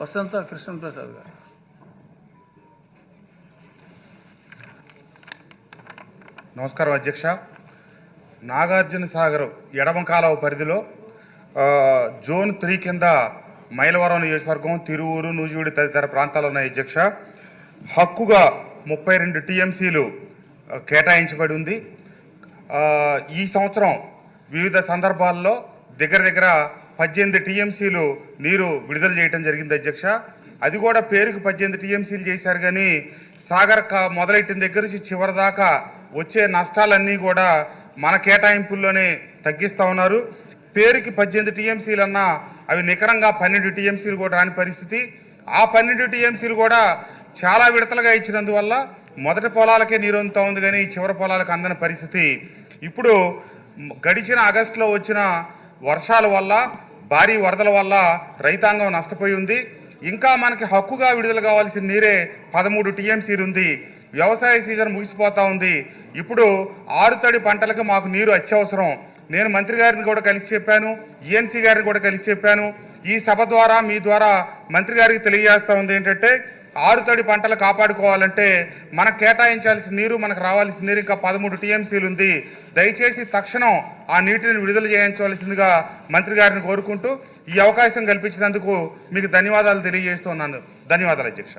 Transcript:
వసంత కృష్ణప్రసాద్ గారు. నమస్కారం అధ్యక్ష. నాగార్జున సాగర్ ఎడమ కాలువ పరిధిలో జోన్ త్రీ కింద మైలవరం నియోజకవర్గం తిరువూరు నూజివీడు తదితర ప్రాంతాలు ఉన్నాయి అధ్యక్ష. హక్కుగా ముప్పై రెండు టీఎంసీలు కేటాయించబడి ఉంది. ఈ సంవత్సరం వివిధ సందర్భాల్లో దగ్గర దగ్గర పద్దెనిమిది టీఎంసీలు నీరు విడుదల చేయడం జరిగింది అధ్యక్ష. అది కూడా పేరుకి పద్దెనిమిది టీఎంసీలు చేశారు కానీ సాగర్ క మొదలెట్టిన దగ్గర నుంచి చివరి దాకా వచ్చే నష్టాలన్నీ కూడా మన కేటాయింపుల్లోనే తగ్గిస్తూ ఉన్నారు. పేరుకి పద్దెనిమిది టీఎంసీలు అన్నా అవి నికరంగా పన్నెండు టీఎంసీలు కూడా రాని పరిస్థితి. ఆ పన్నెండు టీఎంసీలు కూడా చాలా విడతలుగా ఇచ్చినందువల్ల మొదటి పొలాలకే నీరు అందుతూ ఉంది కానీ చివరి పొలాలకు అందని పరిస్థితి. ఇప్పుడు గడిచిన ఆగస్టులో వచ్చిన వర్షాల వల్ల భారీ వరదల వల్ల రైతాంగం నష్టపోయి ఉంది. ఇంకా మనకి హక్కుగా విడుదల కావాల్సిన నీరే పదమూడు టీఎంసీలు ఉంది. వ్యవసాయ సీజన్ ముగిసిపోతూ ఉంది. ఇప్పుడు ఆరుతడి పంటలకు మాకు నీరు అత్యవసరం. నేను మంత్రి గారిని కూడా కలిసి చెప్పాను ఈఎన్సీ గారిని కూడా కలిసి చెప్పాను. ఈ సభ ద్వారా మీ ద్వారా మంత్రి గారికి తెలియజేస్తూ ఉంది ఏంటంటే ఆరుతడి పంటలు కాపాడుకోవాలంటే మనకు కేటాయించాల్సిన నీరు మనకు రావాల్సిన నీరు ఇంకా పదమూడు టీఎంసీలు ఉంది. దయచేసి తక్షణం ఆ నీటిని విడుదల చేయించవలసిందిగా మంత్రి గారిని కోరుకుంటూ ఈ అవకాశం కల్పించినందుకు మీకు ధన్యవాదాలు తెలియజేస్తున్నాను ధన్యవాదాలు అధ్యక్ష.